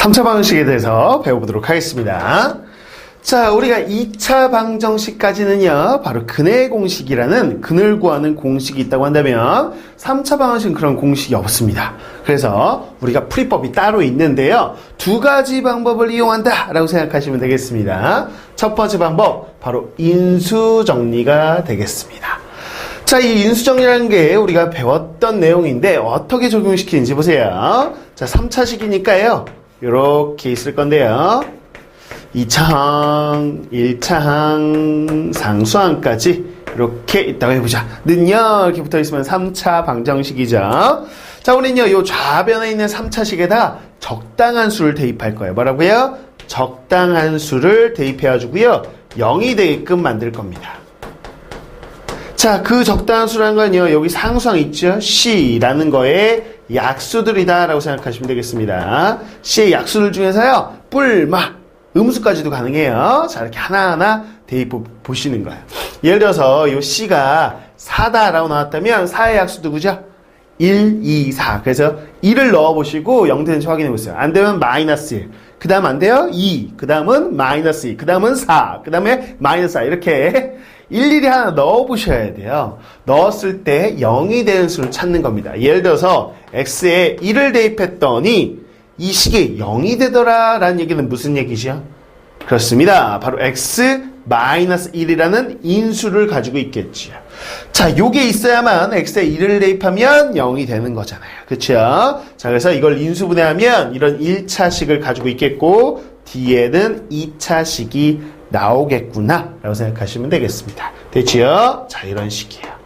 3차 방정식에 대해서 배워보도록 하겠습니다. 자, 우리가 2차 방정식까지는요, 바로 근의 공식이라는 근을 구하는 공식이 있다고 한다면, 3차 방정식은 그런 공식이 없습니다. 그래서 우리가 풀이법이 따로 있는데요, 두 가지 방법을 이용한다 라고 생각하시면 되겠습니다. 첫 번째 방법, 바로 인수 정리가 되겠습니다. 자, 이 인수정리라는 게 우리가 배웠던 내용인데 어떻게 적용시키는지 보세요. 자, 3차식이니까요. 이렇게 있을 건데요. 2차항, 1차항, 상수항까지 이렇게 있다고 해보자. 는요, 이렇게 붙어 있으면 3차 방정식이죠. 자, 우리는요, 이 좌변에 있는 3차식에다 적당한 수를 대입할 거예요. 뭐라고요? 적당한 수를 대입해가지고요, 0이 되게끔 만들 겁니다. 자, 그 적당한 수라는 건요, 여기 상수항 있죠? C라는 거에 약수들이다라고 생각하시면 되겠습니다. C의 약수들 중에서요, 뿔, 마, 음수까지도 가능해요. 자, 이렇게 하나하나 대입 보시는 거예요. 예를 들어서 이 C가 4다라고 나왔다면 4의 약수 누구죠? 1, 2, 4. 그래서 1을 넣어보시고 0 되는지 확인해 보세요. 안 되면 마이너스 1. 그 다음 안 돼요? 2. 그 다음은 마이너스 2. 그 다음은 4. 그 다음에 마이너스 4. 이렇게 일일이 하나 넣어보셔야 돼요. 넣었을 때 0이 되는 수를 찾는 겁니다. 예를 들어서 x에 1을 대입했더니 이 식이 0이 되더라 라는 얘기는 무슨 얘기죠? 그렇습니다. 바로 x 마이너스 1이라는 인수를 가지고 있겠지요. 자, 요게 있어야만 x에 1을 대입하면 0이 되는 거잖아요. 그쵸? 자, 그래서 이걸 인수분해하면 이런 1차식을 가지고 있겠고 뒤에는 2차식이 나오겠구나 라고 생각하시면 되겠습니다. 됐지요? 자, 이런 식이에요.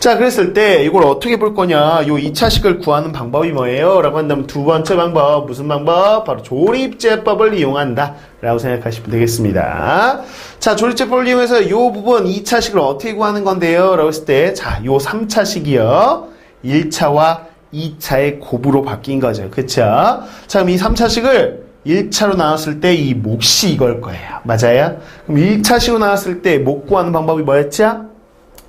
자, 그랬을 때 이걸 어떻게 볼 거냐? 요 2차식을 구하는 방법이 뭐예요? 라고 한다면 두 번째 방법, 무슨 방법? 바로 조립제법을 이용한다. 라고 생각하시면 되겠습니다. 자, 조립제법을 이용해서 요 부분 2차식을 어떻게 구하는 건데요? 라고 했을 때, 자, 요 3차식이요. 1차와 2차의 곱으로 바뀐 거죠. 그쵸? 자, 그럼 이 3차식을 1차로 나왔을 때 이 몫이 이걸 거예요. 맞아요? 그럼 1차식으로 나왔을 때 목 구하는 방법이 뭐였죠?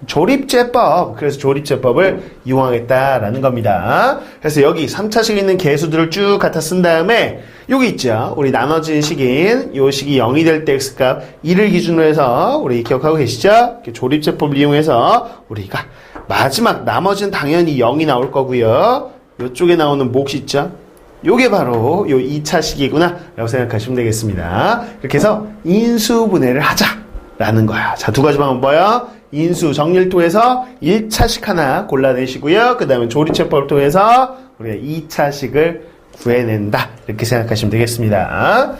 조립제법. 그래서 조립제법을 이용하겠다라는 겁니다. 그래서 여기 3차식 있는 개수들을 쭉 갖다 쓴 다음에 여기 있죠. 우리 나눠진 식인 요 식이 0이 될 때 x값 1을 기준으로 해서 우리 기억하고 계시죠? 조립제법을 이용해서 우리가 마지막 나머지는 당연히 0이 나올 거고요. 요쪽에 나오는 몫이 있죠? 요게 바로 요 2차 식이구나 라고 생각하시면 되겠습니다. 이렇게 해서 인수분해를 하자라는 거야. 자, 두 가지 방법 뭐야? 인수 정리를 통해서 1차식 하나 골라내시고요. 그 다음에 조리체법을 통해서 우리가 2차식을 구해낸다. 이렇게 생각하시면 되겠습니다.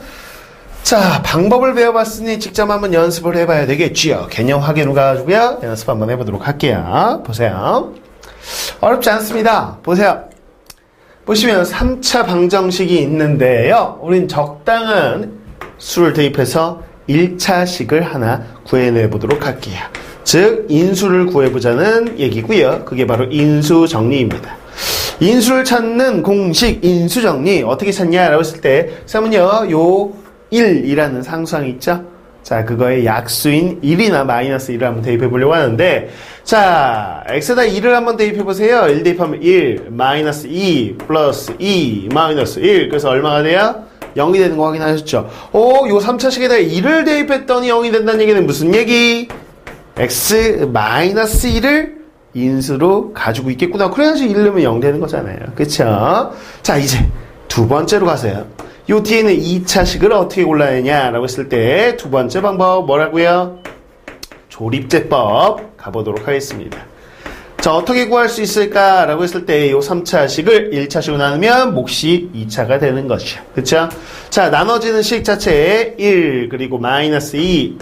자, 방법을 배워봤으니 직접 한번 연습을 해봐야 되겠지요. 개념 확인을 가지고요. 연습 한번 해보도록 할게요. 보세요. 어렵지 않습니다. 보세요. 보시면 3차 방정식이 있는데요. 우린 적당한 수를 대입해서 1차식을 하나 구해내 보도록 할게요. 즉 인수를 구해보자는 얘기고요. 그게 바로 인수정리입니다. 인수를 찾는 공식 인수정리 어떻게 찾냐라고 했을 때 쌤은요. 요 1이라는 상수항 있죠? 자, 그거의 약수인 1이나 마이너스 1을 한번 대입해 보려고 하는데, 자, x에다 1을 한번 대입해 보세요. 1 대입하면 1, 마이너스 2, 플러스 2, 마이너스 1. 그래서 얼마가 돼요? 0이 되는 거 확인하셨죠? 오, 요 3차식에다 1을 대입했더니 0이 된다는 얘기는 무슨 얘기? x 마이너스 1을 인수로 가지고 있겠구나. 그래야지 1 넣으면 0 되는 거잖아요. 그쵸? 자, 이제 두 번째로 가세요. 요 뒤에는 2차식을 어떻게 골라야 하냐라고 했을 때 두 번째 방법 뭐라고요? 조립제법 가보도록 하겠습니다. 자, 어떻게 구할 수 있을까라고 했을 때 요 3차식을 1차식으로 나누면 몫이 2차가 되는 것이죠. 그쵸? 자, 나눠지는 식 자체에 1 그리고 마이너스 2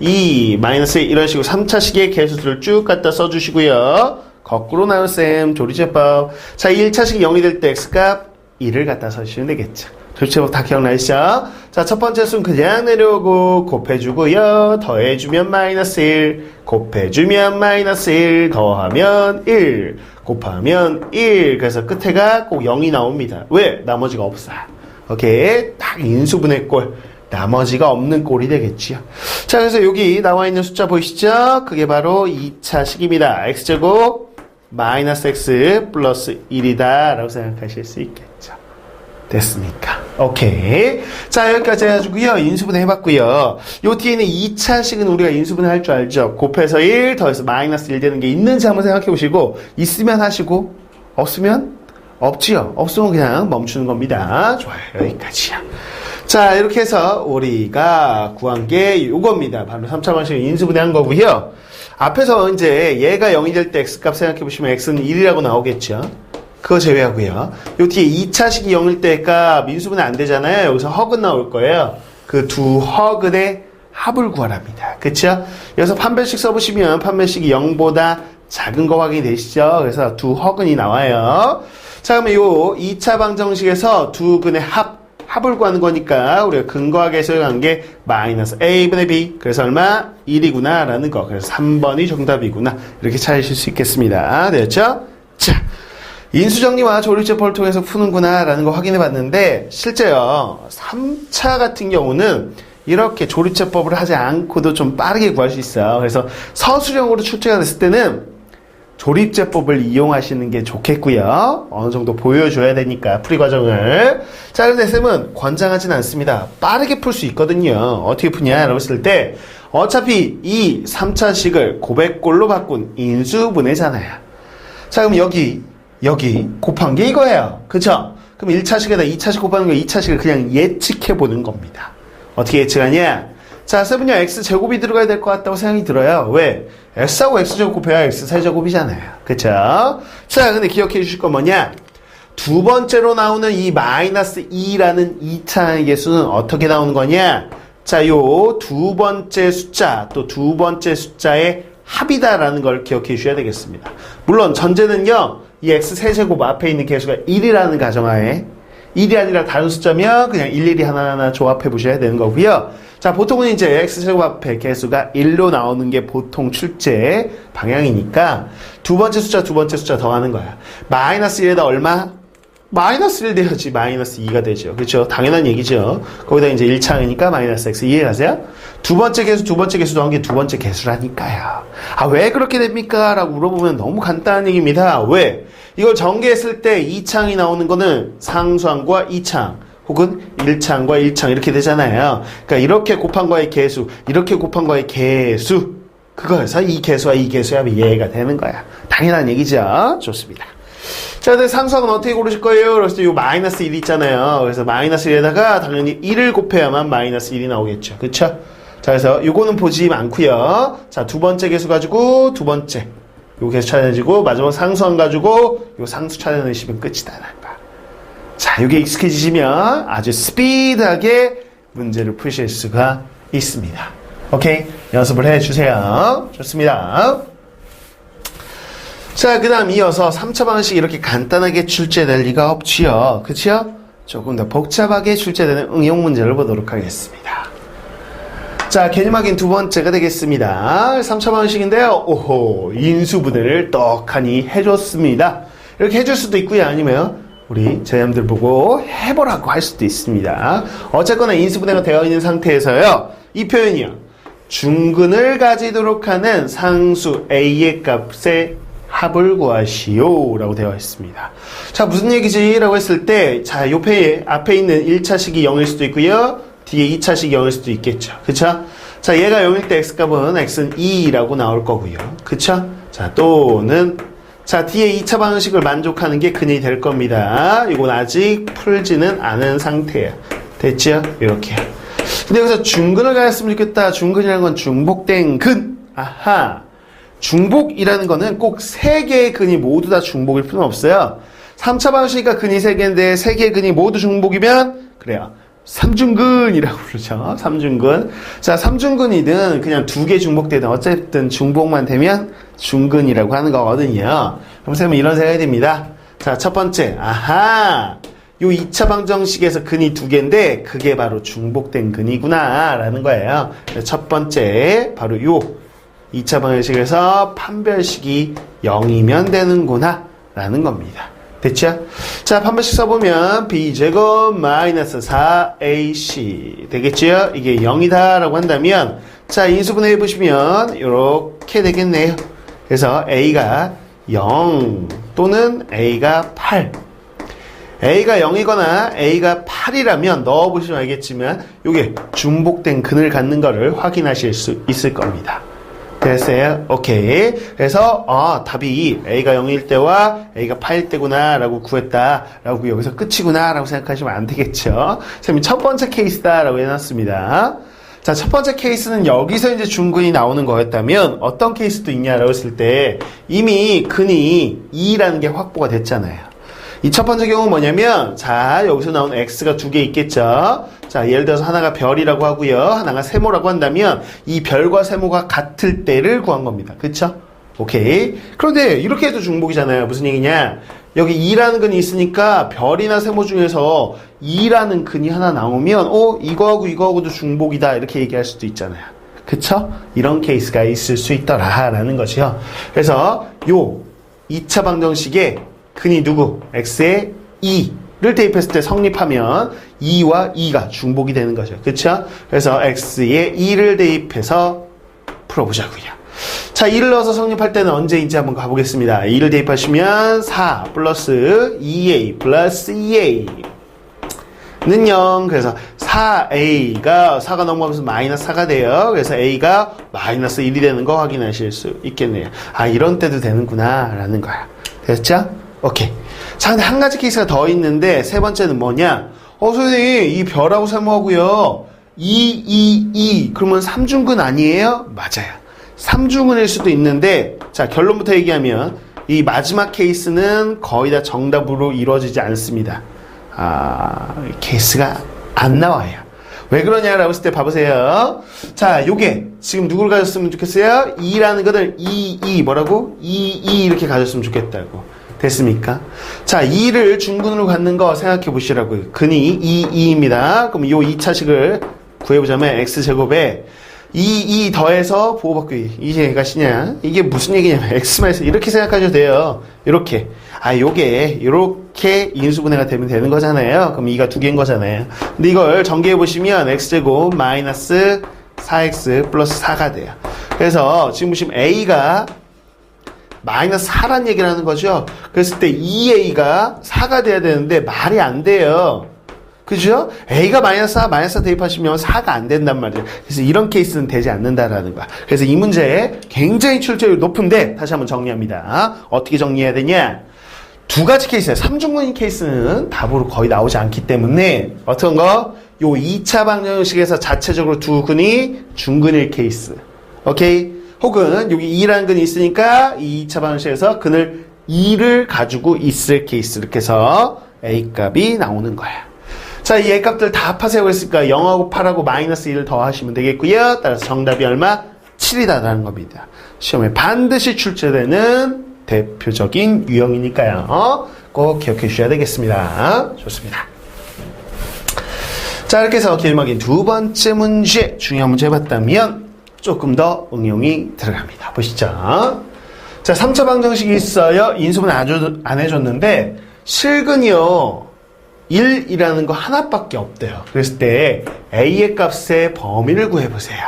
2, 마이너스 1 이런 식으로 3차식의 개수들을 쭉 갖다 써주시고요. 거꾸로 나눗셈 조리제법. 자, 1차식이 0이 될 때 x값 1을 갖다 써주시면 되겠죠. 조리제법 다 기억나시죠? 자, 첫 번째 수는 그냥 내려오고 곱해주고요. 더해주면 마이너스 1, 곱해주면 마이너스 1, 더하면 1, 곱하면 1. 그래서 끝에가 꼭 0이 나옵니다. 왜? 나머지가 없어요. 오케이. 딱 인수분해꼴. 나머지가 없는 꼴이 되겠지요. 자, 그래서 여기 나와 있는 숫자 보이시죠? 그게 바로 2차식입니다. x제곱 마이너스 x 플러스 1이다 라고 생각하실 수 있겠죠. 됐습니까? 오케이. 자, 여기까지 해가지고요. 인수분 해봤고요. 요 뒤에는 2차식은 우리가 인수분 할줄 알죠? 곱해서 1, 더해서 마이너스 1 되는 게 있는지 한번 생각해 보시고, 있으면 하시고, 없으면 없지요. 없으면 그냥 멈추는 겁니다. 좋아요. 여기까지요. 자, 이렇게 해서 우리가 구한 게 요겁니다. 바로 3차 방식을 인수분해 한 거고요. 앞에서 이제 얘가 0이 될 때 x값 생각해 보시면 x는 1이라고 나오겠죠. 그거 제외하고요. 요 뒤에 2차식이 0일 때가 민수분해 안 되잖아요. 여기서 허근 나올 거예요. 그 두 허근의 합을 구하랍니다. 그쵸? 여기서 판별식 써보시면 판별식이 0보다 작은 거 확인이 되시죠? 그래서 두 허근이 나와요. 자, 그러면 요 2차 방정식에서 두 근의 합, 합을 구하는 거니까 우리가 근거하게 해석한 게 마이너스 a분의 b. 그래서 얼마? 1이구나 라는 거. 그래서 3번이 정답이구나. 이렇게 찾으실 수 있겠습니다. 됐죠? 자. 인수정리와 조립제법을 통해서 푸는구나 라는 거 확인해 봤는데 실제요 3차 같은 경우는 이렇게 조립제법을 하지 않고도 좀 빠르게 구할 수 있어요. 그래서 서술형으로 출제가 됐을 때는 조립제법을 이용하시는 게 좋겠고요. 어느 정도 보여줘야 되니까 풀이 과정을. 자 그런데 쌤은 권장하진 않습니다. 빠르게 풀 수 있거든요. 어떻게 푸냐 라고 했을 때 어차피 이 3차식을 고백골로 바꾼 인수분해잖아요. 자 그럼 여기 여기 곱한 게 이거예요. 그쵸? 그럼 1차식에다 2차식 곱하는 거 2차식을 그냥 예측해 보는 겁니다. 어떻게 예측하냐? 자, 세븐이 x제곱이 들어가야 될 것 같다고 생각이 들어요. 왜? x하고 x제곱 곱해야 x세제곱이잖아요. 그쵸? 자, 근데 기억해 주실 건 뭐냐? 두 번째로 나오는 이 마이너스 2라는 2차의 개수는 어떻게 나오는 거냐? 자, 요 두 번째 숫자, 또 두 번째 숫자의 합이다라는 걸 기억해 주셔야 되겠습니다. 물론 전제는요, 이 x 세제곱 앞에 있는 개수가 1이라는 가정하에 1이 아니라 다른 숫자면 그냥 일일이 하나하나 조합해 보셔야 되는 거고요. 자, 보통은 이제 x제곱 앞에 개수가 1로 나오는 게 보통 출제 방향이니까 두 번째 숫자 두 번째 숫자 더하는 거야. 마이너스 1에다 얼마? 마이너스 1 돼야지 마이너스 2가 되죠. 그렇죠? 당연한 얘기죠. 거기다 이제 1차이니까 마이너스 x 이해가세요? 두 번째 개수 두 번째 개수 더한 게두 번째 개수라니까요. 아 왜 그렇게 됩니까? 라고 물어보면 너무 간단한 얘기입니다. 왜? 이걸 전개했을 때 2창이 나오는 거는 상수항과 2창 혹은 1창과 1창 이렇게 되잖아요. 그러니까 이렇게 곱한 거의 개수 이렇게 곱한 거의 개수 그거에서 이 개수와 이 합이 이해가 되는 거야. 당연한 얘기죠. 좋습니다. 자, 근데 상수항은 어떻게 고르실 거예요? 그래서 이 마이너스 1 있잖아요. 그래서 마이너스 1에다가 당연히 1을 곱해야만 마이너스 1이 나오겠죠. 그쵸? 자, 그래서 요거는 보지 않고요. 자, 두 번째 개수 가지고 두 번째 요 개수 찾아내시고 마지막 상수항 가지고 요 상수 찾아내시면 거야. 자, 요게 익숙해지시면 아주 스피드하게 문제를 푸실 수가 있습니다. 오케이? 연습을 해주세요. 좋습니다. 자, 그 다음 이어서 3차 방식 이렇게 간단하게 출제될 리가 없지요. 그치요? 조금 더 복잡하게 출제되는 응용 문제를 보도록 하겠습니다. 자, 개념 확인 두 번째가 되겠습니다. 3차 방식인데요. 오호, 인수분해를 떡하니 해줬습니다. 이렇게 해줄 수도 있고요. 아니면 우리 제자님들 보고 해보라고 할 수도 있습니다. 어쨌거나 인수분해가 되어 있는 상태에서요. 이 표현이요. 중근을 가지도록 하는 상수 A의 값에 합을 구하시오 라고 되어 있습니다. 자 무슨 얘기지? 라고 했을 때 자 옆에 앞에 있는 1차식이 0일 수도 있고요. 뒤에 2차식이 0일 수도 있겠죠. 그쵸? 자 얘가 0일 때 x값은 x는 2라고 나올 거고요. 그쵸? 자 또는 자 뒤에 2차 방식을 만족하는 게 근이 될 겁니다. 이건 아직 풀지는 않은 상태예요. 됐죠? 이렇게. 근데 여기서 중근을 가졌으면 좋겠다. 중근이라는 건 중복된 근. 아하. 중복이라는 거는 꼭 세 개의 근이 모두 다 중복일 필요는 없어요. 3차 방식이니까 근이 세 개인데 세 개의 근이 모두 중복이면 그래요. 삼중근이라고 부르죠. 삼중근. 자, 삼중근이든 그냥 두 개 중복되든 어쨌든 중복만 되면 중근이라고 하는 거거든요. 그럼 선생님은 이런 생각이 듭니다. 자, 첫 번째. 아하. 요 2차 방정식에서 근이 두 개인데 그게 바로 중복된 근이구나 라는 거예요. 첫 번째 바로 요 2차 방정식에서 판별식이 0이면 되는구나 라는 겁니다. 됐죠? 자, 판별식 써보면 b제곱 마이너스 4ac 되겠죠? 이게 0이다 라고 한다면 자, 인수분해 해보시면 이렇게 되겠네요. 그래서 a가 0 또는 a가 8 a가 0이거나 a가 8이라면 넣어보시면 알겠지만 이게 중복된 근을 갖는 거를 확인하실 수 있을 겁니다. 됐어요? 오케이. 그래서 아, 답이 a가 0일 때와 a가 8일 때구나 라고 구했다 라고 여기서 끝이구나 라고 생각하시면 안 되겠죠. 선생님이 첫 번째 케이스다 라고 해놨습니다. 자, 첫 번째 케이스는 여기서 이제 중근이 나오는 거였다면 어떤 케이스도 있냐라고 했을 때 이미 근이 2라는 게 확보가 됐잖아요. 이 첫 번째 경우 뭐냐면 자, 여기서 나온 x가 두 개 있겠죠. 자, 예를 들어서 하나가 별이라고 하고요. 하나가 세모라고 한다면 이 별과 세모가 같을 때를 구한 겁니다. 그쵸? 오케이. 그런데 이렇게 해도 중복이잖아요. 무슨 얘기냐? 여기 2라는 근이 있으니까 별이나 세모 중에서 2라는 근이 하나 나오면 어? 이거하고 이거하고도 중복이다. 이렇게 얘기할 수도 있잖아요. 그쵸? 이런 케이스가 있을 수 있더라라는 것이요. 그래서 요 2차 방정식에 근이 누구? x에 2를 대입했을 때 성립하면 2와 2가 중복이 되는 거죠. 그쵸? 그래서 x에 2를 대입해서 풀어보자고요. 자, 2를 넣어서 성립할 때는 언제인지 한번 가보겠습니다. 2를 대입하시면 4 플러스 2a 플러스 2a 는 0. 그래서 4a가 4가 넘어가면서 마이너스 4가 돼요. 그래서 a가 마이너스 1이 되는 거 확인하실 수 있겠네요. 아, 이런 때도 되는구나. 라는 거야. 됐죠? 오케이. 자, 근데 한 가지 케이스가 더 있는데 세 번째는 뭐냐? 어, 선생님, 이 별하고 세모하고요. 2, 2, 2. 그러면 3중근 아니에요? 맞아요. 3중근일 수도 있는데, 자, 결론부터 얘기하면, 이 마지막 케이스는 거의 다 정답으로 이루어지지 않습니다. 아, 케이스가 안 나와요. 왜 그러냐라고 했을 때 봐보세요. 자, 요게 지금 누구를 가졌으면 좋겠어요? 2라는 것을 2, 2 뭐라고? 2, 2 이렇게 가졌으면 좋겠다고. 됐습니까? 자, 2를 중근으로 갖는 거 생각해 보시라고요. 근이 2, 2입니다. 그럼 요 2차식을 구해보자면 x제곱에 2, 2 더해서 보호받기 이제 가시냐? 이게 무슨 얘기냐면 x마이너스 이렇게 생각하셔도 돼요. 이렇게. 아, 요게 이렇게 인수분해가 되면 되는 거잖아요. 그럼 2가 두 개인 거잖아요. 근데 이걸 전개해 보시면 x제곱 마이너스 4x 플러스 4가 돼요. 그래서 지금 보시면 a가 마이너스 4란 얘기를 하는 거죠. 그랬을 때 2a가 4가 돼야 되는데 말이 안 돼요. 그죠? A가 마이너스 4, 마이너스 4 대입하시면 4가 안 된단 말이에요. 그래서 이런 케이스는 되지 않는다라는 거야. 그래서 이 문제 굉장히 출제율 높은데 다시 한번 정리합니다. 어떻게 정리해야 되냐? 두 가지 케이스예요. 3중근인 케이스는 답으로 거의 나오지 않기 때문에 어떤 거? 요 2차 방정식에서 자체적으로 두 근이 중근일 케이스. 오케이? 혹은 여기 2라는 근이 있으니까 이 2차 방정식에서 근을 2를 가지고 있을 케이스. 이렇게 해서 A 값이 나오는 거야. 자, 이 A값들 다 합하세요. 그랬으니까 0하고 8하고 마이너스 1을 더하시면 되겠고요. 따라서 정답이 얼마? 7이다라는 겁니다. 시험에 반드시 출제되는 대표적인 유형이니까요. 어? 꼭 기억해 주셔야 되겠습니다. 좋습니다. 자, 이렇게 해서 길막인 두 번째 문제, 중요한 문제 해봤다면 조금 더 응용이 들어갑니다. 보시죠. 자, 3차 방정식이 있어요. 인수분 안, 안 해줬는데, 실근이요. 1이라는 거 하나밖에 없대요. 그랬을 때 a의 값의 범위를 구해보세요.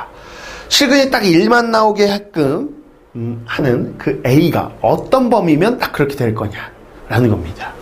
실근이 딱 1만 나오게 하끔 음, 하는 그 a가 어떤 범위면 딱 그렇게 될 거냐라는 겁니다.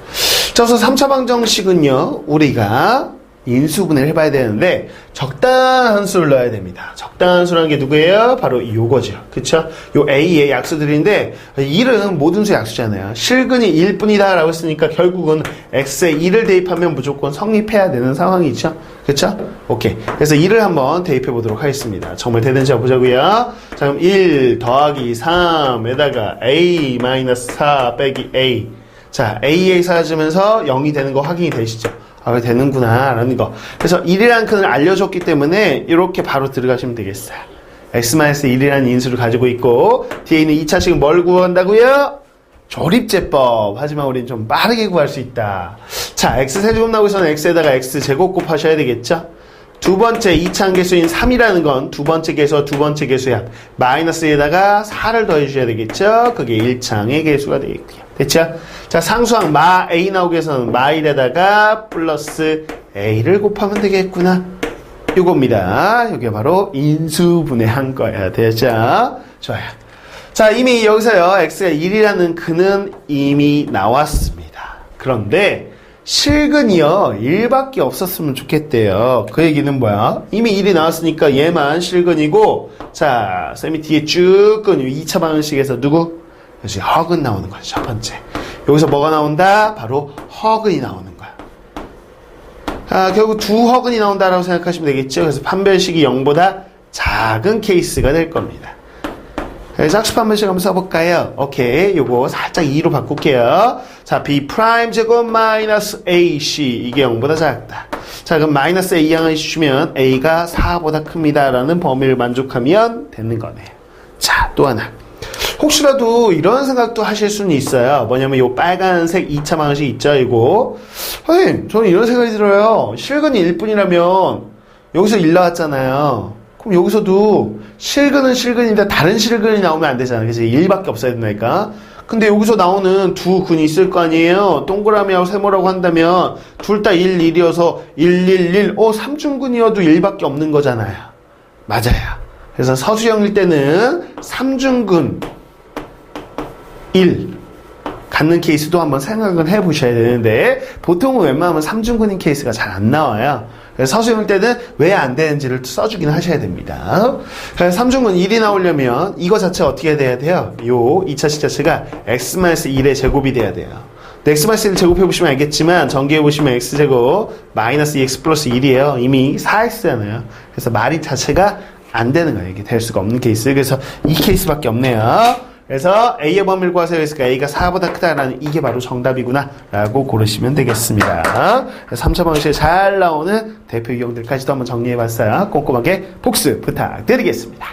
자, 우선 3차 방정식은요. 우리가 인수분해를 해봐야 되는데 적당한 수를 넣어야 됩니다. 적당한 수라는 게 누구예요? 바로 요거죠. 그쵸? 요 A의 약수들인데 1은 모든 수 약수잖아요. 실근이 1뿐이다 라고 했으니까 결국은 X에 1을 대입하면 무조건 성립해야 되는 상황이죠. 그쵸? 오케이. 그래서 1을 한번 대입해 보도록 하겠습니다. 정말 되는지 보자고요. 자 그럼 1 더하기 3에다가 A 마이너스 4 빼기 A 자 A에 사라지면서 0이 되는 거 확인이 되시죠? 아, 되는구나, 라는 거. 그래서 1이라는 끈을 알려줬기 때문에 이렇게 바로 들어가시면 되겠어요. x-1이라는 인수를 가지고 있고, 뒤에 있는 2차식은 뭘 구한다고요? 조립제법. 하지만 우리는 좀 빠르게 구할 수 있다. 자, x세제곱 나오기 전에 x에다가 x제곱 곱하셔야 되겠죠? 두 번째 2차 계수인 3이라는 건 두 번째 계수와 두 번째 계수야. 마이너스에다가 4를 더해주셔야 되겠죠? 그게 1창의 계수가 되겠고요. 됐죠? 자, 상수항 마 A 나오기 위해서는 마 1에다가 플러스 A를 곱하면 되겠구나. 요겁니다. 이게 바로 인수분해 한 거야. 됐죠? 좋아요. 자, 이미 여기서요. x가 1이라는 근은 이미 나왔습니다. 그런데 실근이요. 1밖에 없었으면 좋겠대요. 그 얘기는 뭐야? 이미 1이 나왔으니까 얘만 실근이고 자 쌤이 뒤에 쭉끈 2차 방정식에서 누구? 역시 허근 나오는 거죠 첫 번째. 여기서 뭐가 나온다? 바로 허근이 나오는 거야. 아, 결국 두 허근이 나온다라고 생각하시면 되겠죠? 그래서 판별식이 0보다 작은 케이스가 될 겁니다 학습 한 번씩 한번 써볼까요? 오케이. 요거 살짝 2로 바꿀게요. 자, B 프라임 제곱 마이너스 AC. 이게 0보다 작다. 자, 그럼 마이너스 A 양을 주시면 A가 4보다 큽니다. 라는 범위를 만족하면 되는 거네요. 자, 또 하나. 혹시라도 이런 생각도 하실 수는 있어요. 뭐냐면 요 빨간색 2차 방식 있죠, 이거. 선생님, 저는 이런 생각이 들어요. 실근이 1분이라면 여기서 1 나왔잖아요. 그럼 여기서도 실근은 실근인데 다른 실근이 나오면 안 되잖아요. 그래서 1밖에 없어야 된다니까. 근데 여기서 나오는 두 근이 있을 거 아니에요. 동그라미하고 세모라고 한다면 둘 다 1, 1이어서 1, 1, 1. 어, 삼중근이어도 1밖에 없는 거잖아요. 맞아요. 그래서 서수형일 때는 삼중근 1 갖는 케이스도 한번 생각을 해 보셔야 되는데 보통은 웬만하면 삼중근인 케이스가 잘 안 나와요. 서수형일 때는 왜 안 되는지를 써주긴 하셔야 됩니다. 그래서 삼중근 1이 나오려면 이거 자체 어떻게 돼야 돼요? 요 2차 식 자체가 x-1의 제곱이 돼야 돼요. x-1 제곱해보시면 알겠지만 전개해보시면 x제곱 마이너스 2x 플러스 1이에요. 이미 4x잖아요. 그래서 말이 자체가 안 되는 거예요. 이게 될 수가 없는 케이스. 그래서 이 케이스밖에 없네요. 그래서 A의 범위를 구하세요. 그러니까 A가 4보다 크다라는 이게 바로 정답이구나 라고 고르시면 되겠습니다. 3차 방식에 잘 나오는 대표 유형들까지도 한번 정리해봤어요. 꼼꼼하게 복습 부탁드리겠습니다.